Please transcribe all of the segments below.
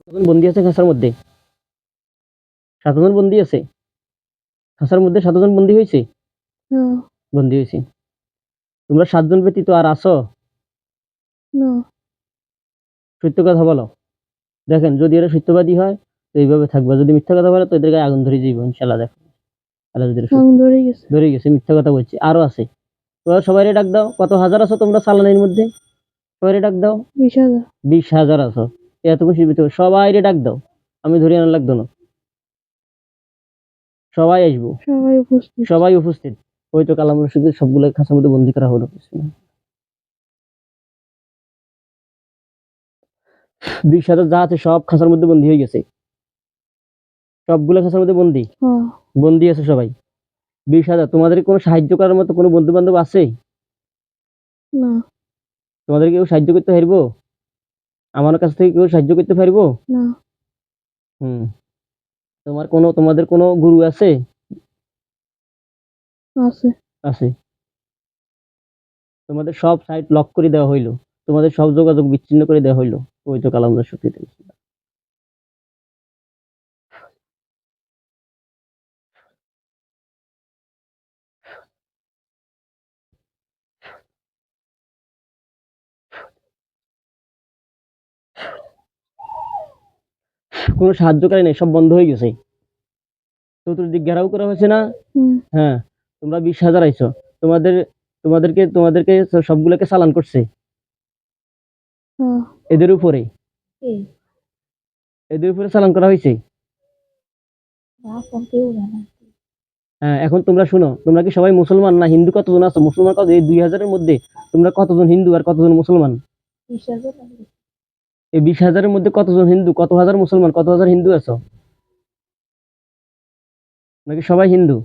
কতজন বন্দি আছে খাঁচার মধ্যে। সাতজন বন্দি আছে। খাঁচার মধ্যে সাতজন বন্দি হয়েছে বন্দি হয়েছে তোমরা সাতজন ব্যতীত আর আসো সত্য কথা বলো। দেখেন যদি এরা সত্যবাদী হয় তো এইভাবে থাকবে। যদি মিথ্যা কথা বলে তো এদেরকে আগুন ধরে যাইব ইনশাল্লাহ দেখো। আল্লাহ যদি ধরে গেছে মিথ্যা কথা বলছি। আরও আছে। তোমরা সবাই ডাক দাও। কত হাজার আছো তোমরা চালানির মধ্যে? সবাই ডাক দাও। বিশ হাজার। বিশ হাজার আছো। এতক্ষণ সীমিত সবাই ডাক দাও। আমি ধরে আনার লাগতো না। সবাই আসব। সবাই উপস্থিত। সবাই উপস্থিত। ওই তো কালাম রশিদের সবগুলো খাঁচার মধ্যে বন্দি করা হলো। বিশ হাজার যা আছে সব খাঁচার মধ্যে বন্দি হয়ে গেছে। সবগুলো খাঁচার মধ্যে বন্দি। হ্যাঁ। বন্দি আছে সবাই। বিশ হাজার তোমাদের কোনো সাহায্য করার মতো কোনো বন্ধু বান্ধব আছে? না। তোমাদের কেউ সাহায্য করতে পারব আমার কাছ থেকে কেউ সাহায্য করতে পারব? না। হুম। তোমার কোনো তোমাদের কোনো গুরু আছে? আছে। আছে। তোমাদের সব সাইট লক করে দেওয়া হইল। তোমাদের সব যোগাযোগ বিচ্ছিন্ন করে দেওয়া হইল। ওই তো কালামদার শক্তিতে কোনো সাহায্যকারী নেই সব বন্ধ হয়ে গেছে। চতুর্দিক ঘেরাও করা হয়েছে না? হ্যাঁ তোমরা বিশ হাজার আইছো। তোমাদের তোমাদেরকে তোমাদেরকে সবগুলোকে চালান করছে। এদের উপরে। এদের উপরে চালান করা হয়েছে। হ্যাঁ এখন তোমরা শুনো তোমরা কি সবাই মুসলমান না হিন্দু কতজন আছো? মুসলমান কত? এই দুই হাজারের মধ্যে তোমরা কতজন হিন্দু আর কতজন মুসলমান? এই বিশ হাজারের মধ্যে কতজন হিন্দু? কত হাজার মুসলমান? কত হাজার হিন্দু আছো? নাকি সবাই হিন্দু?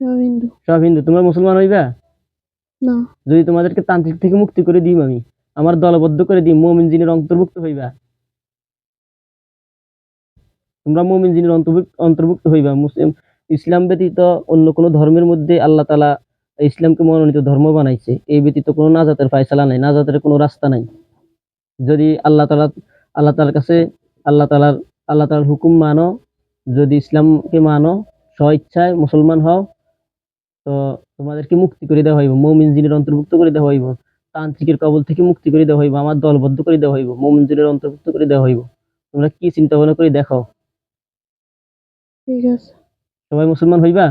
সব হিন্দু। সব হিন্দু। তোমরা মুসলমান হইবা? না। যদি তোমাদেরকে তান্ত্রিক থেকে মুক্তি করে দিই আমি আমার দলবদ্ধ করে দিই মোমিন জিনের অন্তর্ভুক্ত হইবা। তোমরা মোমিন জিনের অন্তর্ভুক্ত অন্তর্ভুক্ত হইবা। মুসলিম ইসলাম ব্যতীত অন্য কোনো ধর্মের মধ্যে আল্লাহ তালা ইসলামকে মনোনীত ধর্ম বানাইছে। এই ব্যতীত কোনো নাজাতের ফায়সালা নাই নাজাতের কোনো রাস্তা নাই। যদি আল্লাহ তালা আল্লাহ তালার কাছে আল্লাহ তালার আল্লাহ তালার হুকুম মানো যদি ইসলামকে মানো স্ব ইচ্ছায় মুসলমান হও তো তোমাদেরকে মুক্তি করে দেওয়া হইব। মৌমিন জিনের অন্তর্ভুক্ত করে দেওয়া হইব। তান্ত্রিকের কবল থেকে মুক্তি করে দেওয়া হইব। আমার দলবদ্ধ করে দেওয়া হইব। মৌমিন জিনের অন্তর্ভুক্ত করে দেওয়া হইব। তোমরা কি চিন্তা ভাবনা করে দেখো ঠিক আছে। সবাই মুসলমান হইবা?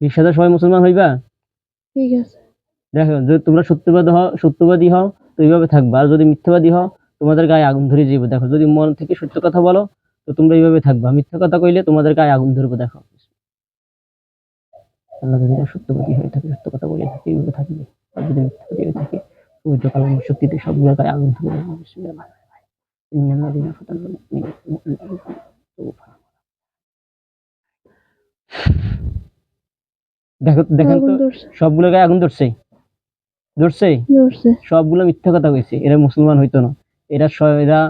বিশ হাজার সবাই মুসলমান হইবা? ঠিক আছে। দেখো যদি তোমরা সত্যবাদী হও সত্যবাদী হও এইভাবে থাকবা। আর যদি মিথ্যাবাদী হও তোমাদের গায়ে আগুন ধরে যাইব দেখো যদি মন থেকে সত্য কথা বলো তো তোমরা এইভাবে থাকবা। মিথ্যা কথা কইলে তোমাদের গায়ে আগুন ধরবে দেখো। আল্লাহ যদি সত্যবাদী হয়ে থাকে সত্য কথা বলে থাকে এইভাবে থাকবে। আর যদি মিথ্যাবাদী হয়ে থাকে তো কালাম শক্তিতে সবগুলো গায়ে আগুন ধরে দেখো দেখেন তো সবগুলো গায়ে আগুন ধরছে ধরছে? সবগুলো মিথ্যা কথা কইছে। এরা মুসলমান হইতো না। এরা এরা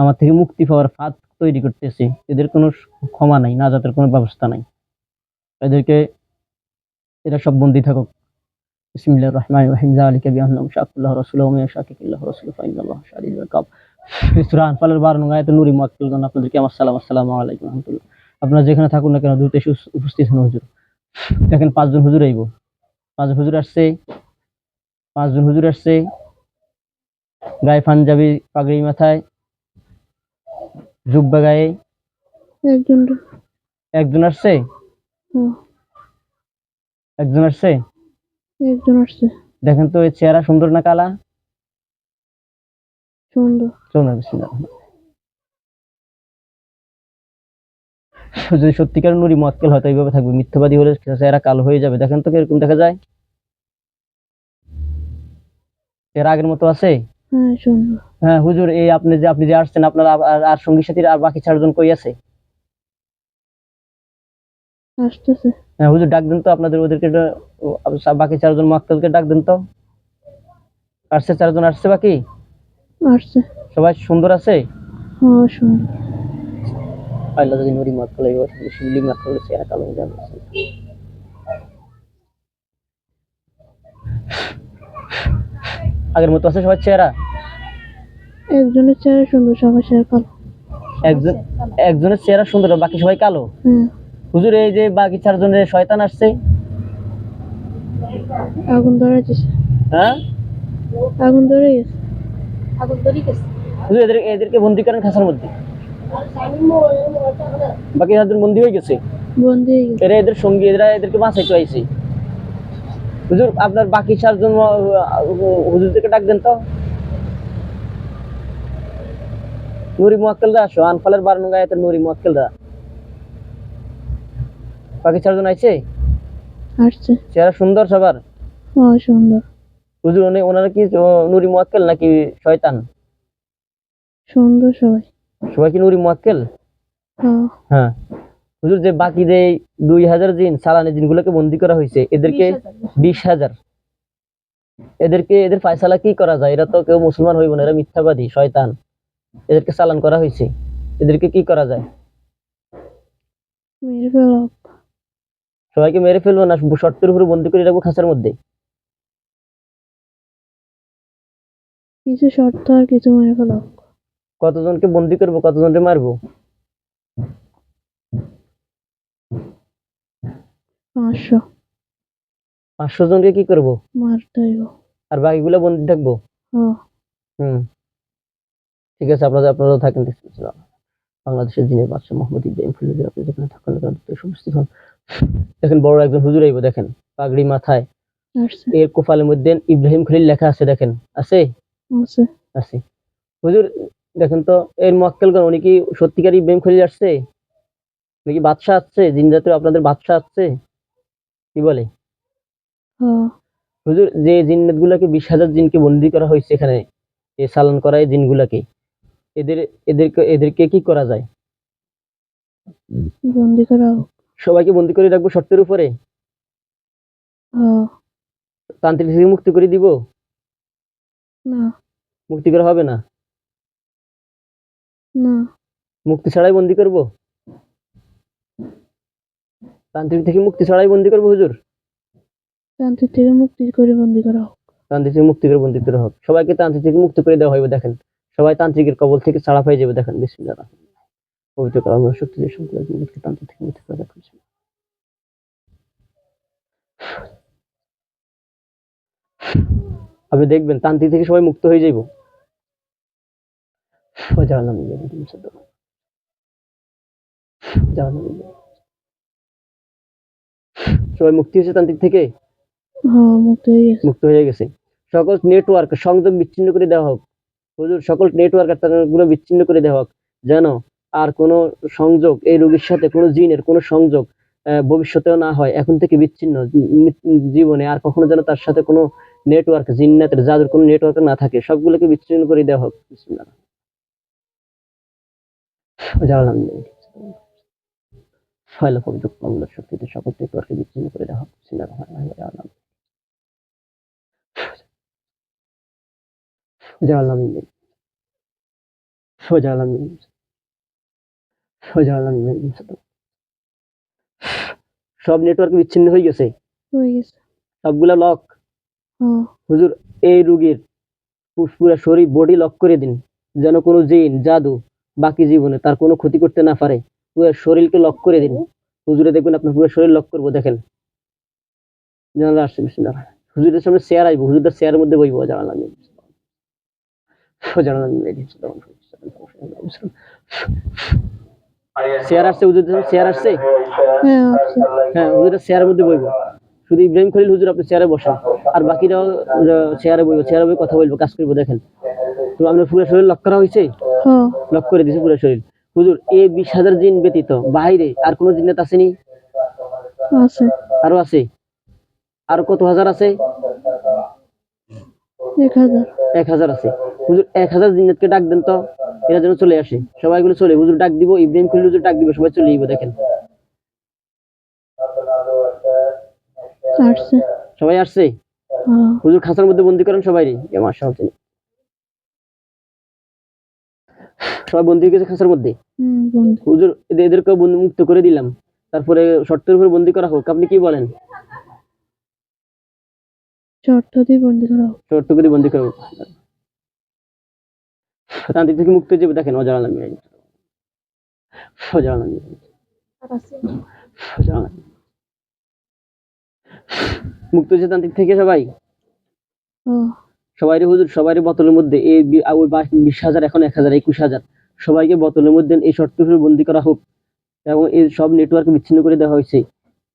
আমার থেকে মুক্তি পাওয়ার ফাঁদ তৈরি করতেছে। এদের কোনো ক্ষমা নাই নাজাতের কোনো ব্যবস্থা নাই। এদেরকে এরা সব বন্দি থাকুক। রহমানির রহিম। শাকুল্লাহ শাকিকুল্লাহ ফাইনাল্লাহ সূরা আনফালের 12 নং আয়াতে নূরি মুআক্কিল গান আপনাদেরকে আমার সালাম আসসালামু আলাইকুম রাহমাতুল্লাহ। আপনারা যেখানে থাকুন না কেন দ্রুত এসে উপস্থিত হন হুজুর। দেখেন পাঁচজন হুজুর আইব। পাঁচ হুজুর আসছে। পাঁচজন হুজুর আসছে। গায়ে পাঞ্জাবি পাগড়ি মাথায় জুব্বা গায়ে। একজন একজন আসছে? হ্যাঁ একজন আসছে? একজন আসছে। দেখেন তো এর চেহারা সুন্দর না কালা? সুন্দর। বিসমিল্লাহ যদি সত্যিকার নুরি মক্কেল হয়তো এইভাবে থাকবে। মিথ্যাবাদী হলে চেহারা কালো হয়ে যাবে। দেখেন তো কীরকম দেখা যায়। চেহারা আগের মতো আছে? হ্যাঁ হ্যাঁ হুজুর এই আপনি যে আপনি যে আসছেন আপনার আর- সঙ্গী সাথীর আর বাকি চারজন কই আছে? আসতেছে। হ্যাঁ হুজুর ডাক দেন তো আপনাদের ওদেরকে বাকি চারজন মক্কেলকে ডাক দেন তো। আসছে চারজন আসছে বাকি? আসছে। সবাই সুন্দর আছে? হ্যাঁ সুন্দর। আল্লাহ যদি নুরি শিবলি চেহারা কালো যাবে। আগের মতো আছে সবার চেহারা? একজনের চেহারা সুন্দর সবার চেহারা কালো। একজন একজনের চেহারা সুন্দর বাকি সবাই কালো? হুজুর এই যে বাকি চারজনের শয়তান আসছে? আগুন ধরে গেছে। হ্যাঁ? আগুন ধরে গেছে। হুজুর এদের এদেরকে বন্দি করেন খাঁচার মধ্যে। বাকি চারজন বন্দি হয়ে গেছে? বন্দি হয়ে গেছে। এরা এদের সঙ্গী এরা এদেরকে বাঁচাইতে আইছে। হুজুর আপনার বাকি চারজন আহ, হুজুরদেরকে ডাক দেন তো। নুরি মুয়াক্কেলরা আসো আনফালের বারনু গায়েতের নুরি মুয়াক্কেলরা। বাকি চারজন আইছে? আসছে। চেহারা সুন্দর সবার? হ্যাঁ সুন্দর। হুজুর উনি ওনারা কি নুরি মুয়াক্কেল নাকি শয়তান? সুন্দর সবাই। সবাই কি নুরি মুয়াক্কেল? হ্যাঁ। হ্যাঁ। হুজুর যে বাকি যে দুই হাজার জিন সালানি জিনগুলোকে বন্দি করা হয়েছে এদেরকে বিশ হাজার। এদেরকে এদের ফায়সালা কি করা যায়? এরা তো কেউ মুসলমান হইব না এরা মিথ্যাবাদী শয়তান। এদেরকে চালান করা হয়েছে। এদেরকে কি করা যায়? সবাইকে মেরে ফেলব না শর্তের উপরে বন্দি করে রাখব খাঁচার মধ্যে। কিছু শর্ত আর কিছু মেরে ফেলা। কতজনকে বন্দি করব কতজনকে মারবো? পাঁচশো। পাঁচশো জনকে কি করব? আর বাকিগুলো বন্দি থাকব? হ্যাঁ। হুম। ঠিক আছে আপনারা আপনারাও থাকেন বাংলাদেশের দিনের বাদশাহ মোহাম্মদ ইব্রাহিম ফিরোজ আপনি যেখানে থাকেন উপস্থিত হন। দেখেন বড় একজন হুজুর আইব দেখেন পাগড়ি মাথায়। এর কোফালের মধ্যে ইব্রাহিম খলিল লেখা আছে দেখেন আছে? আছে। আছে। হুজুর দেখেন তো এর মক্কেলগণ উনি কি সত্যিকার ইব্রাহিম খলিল আসছে? নাকি বাদশাহ আসছে? জিন জাতীয় আপনাদের বাদশাহ আসছে? কি বলে? হুজুর যে জিন্নাত গুলাকে বিশ হাজার জিনকে বন্দি করা হয়েছে এখানে এ সালান করা এই জিনগুলাকে এদের এদেরকে এদেরকে কি করা যায়? বন্দি করা সবাইকে বন্দি করে রাখব শর্তের উপরে? তান্ত্রিক থেকে মুক্তি করে দিব? না। মুক্তি করা হবে না? না। মুক্তি ছাড়াই বন্দি করব? তান্ত্রিক থেকে মুক্তি ছাড়াই বন্দি করব হুজুর? তান্ত্রিক থেকে মুক্তি করে বন্দি করা হোক। তান্ত্রিক থেকে মুক্তি করে বন্দি করা হোক। সবাইকে তান্ত্রিক থেকে মুক্ত করে দেওয়া হইবে দেখেন। সবাই তান্ত্রিকের কবল থেকে ছাড়া পেয়ে যাবে দেখেন। বিসমিল্লাহ পবিত্র কালাম শক্তি যে সম্পর্কে তান্ত্রিক থেকে মুক্তি করে দেখুন আপনি দেখবেন তান্ত্রিক থেকে সবাই মুক্ত হয়ে যাইব। জানালাম জানালাম সবাই মুক্তি হয়েছে তান্ত্রিক থেকে? হ্যাঁ মুক্তি হয়ে গেছে। সকল নেটওয়ার্ক সংযোগ বিচ্ছিন্ন করে দেওয়া হোক। হুজুর সকল নেটওয়ার্কগুলো বিচ্ছিন্ন করে দেওয়া হোক। যেন আর কোনো সংযোগ এই রোগীর সাথে কোনো জিনের কোনো সংযোগ ভবিষ্যতেও না হয়। এখন থেকে বিচ্ছিন্ন জীবনে আর কখনো যেন তার সাথে কোনো নেটওয়ার্ক জিন্নাতের যাদের কোনো নেটওয়ার্ক না থাকে। সবগুলোকে বিচ্ছিন্ন করে দেওয়া হোক। বিসমিল্লাহ। ছয় লক্ষ শক্তিতে সকল বিচ্ছিন্ন করে দেওয়া হচ্ছে। না সব। নেটওয়ার্ক বিচ্ছিন্ন হয়ে গেছে। সবগুলা লক হুজুর এই রুগীর পুষ্পুরা শরীর বডি লক করে দিন। যেন কোনো জিন জাদু বাকি জীবনে তার কোনো ক্ষতি করতে না পারে। পুরো শরীরকে লক করে দিন। হুজুরে দেখবেন আপনার পুরো শরীর লক করব দেখেন। জানালা আসছে বিসমিল্লাহ। হুজুরের সামনে চেয়ার আইবো হুজুরটা চেয়ারের মধ্যে বইবো জানালা আমি জানালা চেয়ার আসছে হুজুর চেয়ার আসছে? হ্যাঁ আসছে হুজুরের চেয়ারের মধ্যে বইবো। শুধু ইব্রাহিম খলিল হুজুর আপনি চেয়ারে বসেন। আর বাকিরাও চেয়ারে বইবো চেয়ারে বই কথা বলব কাজ করব দেখেন। তো আপনার পুরো শরীর লক করা হয়েছে? হ্যাঁ লক করে দিছে পুরো শরীর। হুজুর এই বিশ হাজার জিন ব্যতীত বাইরে আর কোনো জিন্নাত আসেনি আছে আরও আছে? আর কত হাজার আছে? এক হাজার। আছে। হুজুর এক হাজার জিন্নাতকে ডাক দেন তো এরা যেন চলে আসে। সবাইগুলো চলে হুজুর ডাক দিব ইব্রাহিম খলিল হুজুর ডাক দিব সবাই চলে যাব দেখেন। সবাই আসছে? হ্যাঁ। হুজুর খাঁচার মধ্যে বন্দি করেন সবাই মাসা সবাই বন্দি হয়ে গেছে খাঁচার মধ্যে। হুজুর এদের- এদেরকেও বন্দি মুক্ত করে দিলাম। তারপরে শর্তের উপর বন্দি করা হোক। আপনি কি বলেন? শর্ত দিয়ে বন্দি করা হোক। শর্ত করে বন্দি করব তান্ত্রিক থেকে মুক্ত যাবে। দেখেন অজানা মুক্তচিন্তান্ত্রিক থেকে সবাই? ও। সবারই হুজুর সবারই বোতলের মধ্যে। এই ওই বিশ হাজার এখন এক হাজার একুশ হাজার। সবাইকে বোতলের মধ্যে এই শর্ত হিসেবে বন্দি করা হোক এবং এই সব নেটওয়ার্ক বিচ্ছিন্ন করে দেওয়া হয়েছে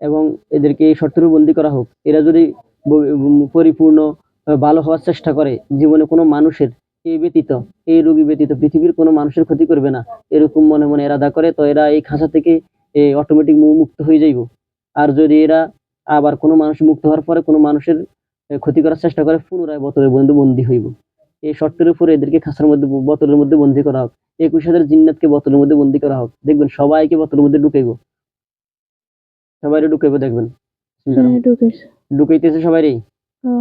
এবং এদেরকে এই উপর বন্দি করা হোক। এরা যদি পরিপূর্ণ ভালো হওয়ার চেষ্টা করে, জীবনে কোনো মানুষের এই ব্যতীত, এই রোগী ব্যতীত পৃথিবীর কোনো মানুষের ক্ষতি করবে না। এরকম মনে মনে এরাদা করে, তো এরা এই খাঁচা থেকে অটোমেটিক মুক্ত হয়ে যাইব। আর যদি এরা আবার কোনো মানুষ মুক্ত হওয়ার পরে কোনো মানুষের ক্ষতি করার চেষ্টা করে, পুনরায় বোতলের বন্ধু বন্দী হইব। এই শর্তের উপরে এদেরকে খাঁচার মধ্যে, বোতলের মধ্যে বন্দী করা হোক। একুশ হাজার জিন্নাতকে বোতলের মধ্যে বন্দী করা হোক। দেখবেন সবাইকে বোতলের মধ্যে ঢুকাইব। সবাই ঢুকাইব দেখবেন। হ্যাঁ ঢুকাইতেছে সবাই ও।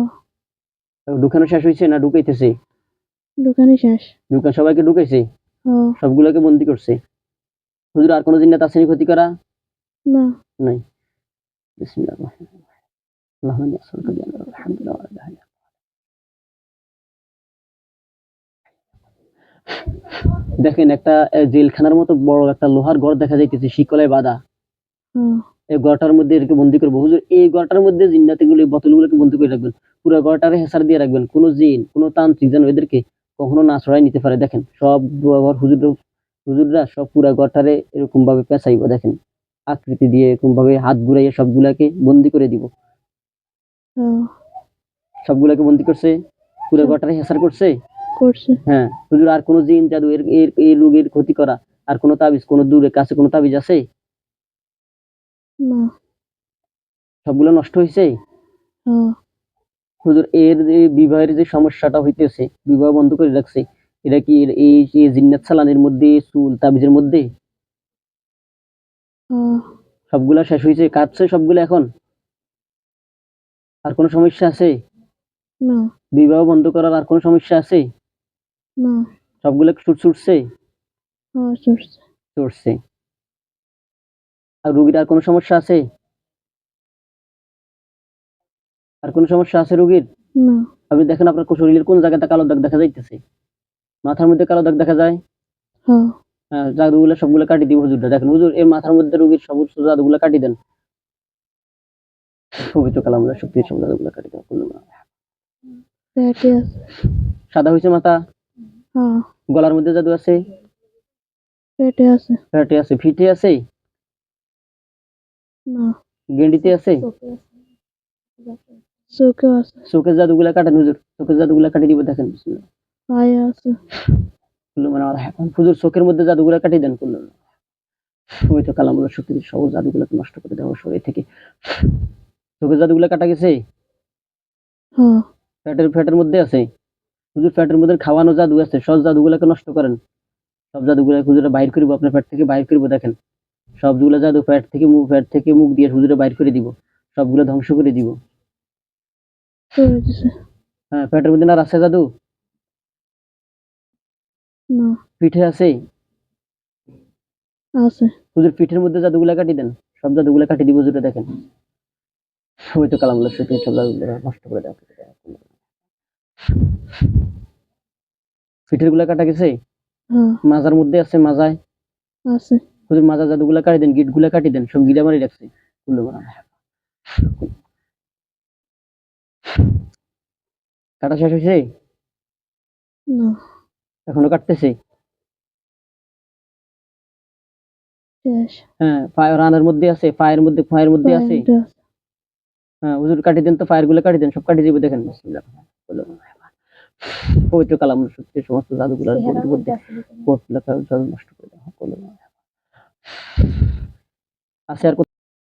ঢুকানো শেষ হয়েছে না ঢুকাইতেছে? দোকানে শেষ। ঢুকা সবাইকে ঢুকাইছে? সবগুলোকে বন্দি করছে। হুজুর আর কোনো জিন্নাত আসেনি ক্ষতি করা না। নাই। বিসমিল্লাহির রহমানির রহিম। আল্লাহুম্মা আসআলুকা বিআন্না দেখেন একটা জেলখানার মতো বড় একটা লোহার ঘর দেখা যাইতেছে শিকলায় বাঁধা। এই ঘরটার মধ্যে এদেরকে বন্দি করব হুজুর এই ঘরটার মধ্যে জিন্নাতিগুলো এই বোতলগুলোকে বন্দি করে রাখবেন। পুরো ঘরটারে হেসার দিয়ে রাখবেন। কোনো জিন কোনো তান্ত্রিক যেন এদেরকে কখনো না ছড়াই নিতে পারে। দেখেন সব ঘর হুজুর হুজুররা সব পুরা ঘরটারে এরকম ভাবে পেঁচাইব। দেখেন আকৃতি দিয়ে এরকম ভাবে হাত ঘুরাইয়া সবগুলাকে বন্দি করে দিব। সবগুলাকে বন্দি করছে পুরো। ঘরটারে হেসার করছে। করছে। হ্যাঁ হুজুর আর কোনো জিন জাদু এর এই রোগের ক্ষতি করা আর কোনো তাবিজ কোনো দূরে কাছে কোনো তাবিজ আছে? না। সবগুলো নষ্ট হয়েছে? হুজুর এর যে বিবাহের যে সমস্যাটা হইতেছে বিবাহ বন্ধ করে রাখছে এটা কি এই জিন্নাত সালানের মধ্যে চুল তাবিজের মধ্যে? সবগুলা শেষ হয়েছে কাটছে সবগুলো এখন? আর কোনো সমস্যা আছে? না। বিবাহ বন্ধ করার আর কোনো সমস্যা আছে? না। সবগুলো ছুট ছুটছে চড়ছে আর রুগীর আর কোনো সমস্যা আছে? আর কোনো সমস্যা আছে রুগীর? না। আপনি দেখেন আপনার শরীরের কোন জায়গাতে কালো দাগ দেখা যাইতেছে? মাথার মধ্যে কালো দাগ দেখা যায়? ও হ্যাঁ জাদুগুলো সবগুলো কাটি দিব হুজুরটা দেখেন হুজুর এর মাথার মধ্যে রোগীর সবুজ জাদুগুলো কাটি দেন। পবিত্র কালামুল্লাহ শক্তি সব জাদুগুলো কাটি দেন। সাদা হয়েছে মাথা? গলার মধ্যে জাদু আছে? পেটে আছে। পেটে আছে। ফিটে আছে? না। গেন্ডিতে আছে? চোখে আছে। চোখের জাদুগুলা কাটেন হুজুর। চোখের জাদুগুলা কাটি দিব দেখেন। পায়ে আছে। করলাম না। আর এখন হুজুর চোখের মধ্যে জাদুগুলা কাটি দেন করলাম না। পবিত্র কালামুল্লাহ শক্তি সব জাদুগুলোকে নষ্ট করে দেওয়া শরীর থেকে। চোখের জাদুগুলা কাটা গেছে? ও ফ্যাটের ফ্যাটের মধ্যে আছে? হুজুর ফ্যাটের মধ্যে খাওয়ানো জাদু আছে সব জাদুগুলাকে নষ্ট করেন। সব জাদুগুলা হুজুরে বাইর করব আপনার ফ্যাট থেকে বাইর করব দেখেন। সবগুলো জাদু ফ্যাট থেকে মুখ ফ্যাট থেকে মুখ দিয়ে হুজুরে বাইর করে দিব সবগুলো ধ্বংস করে দিব। হ্যাঁ ফ্যাটের মধ্যে না আছে জাদু? পিঠে আছে? আছে। হুজুর পিঠের মধ্যে জাদুগুলা কাটি দেন সব জাদুগুলা কাটি দিব হুজুরে দেখেন। ওই তো কালামুল্লাহ সব জাদুগুলা নষ্ট করে দেওয়া। পিঠেরগুলা কাটা গেছে? হ্যাঁ। মাজার মধ্যে আছে মাজায়? আছে। হুজুর মাজা জাদুগুলা কাটি দেন গিটগুলা কাটি দেন সব মারি রাখছে। কাটা শেষ হয়েছে? না। এখনও কাটতেছে? হ্যাঁ রানের মধ্যে আছে পায়ের মধ্যে পায়ের মধ্যে আছে। হ্যাঁ হুজুর কাটি দেন তো পায়েরগুলা কাটি দেন সব কাটি দিব দেখেন বিসমিল্লাহ। পবিত্র কালাম সত্যি সমস্ত জাদুগুলার মধ্যে জাদু নষ্ট করে দেওয়া আছে আর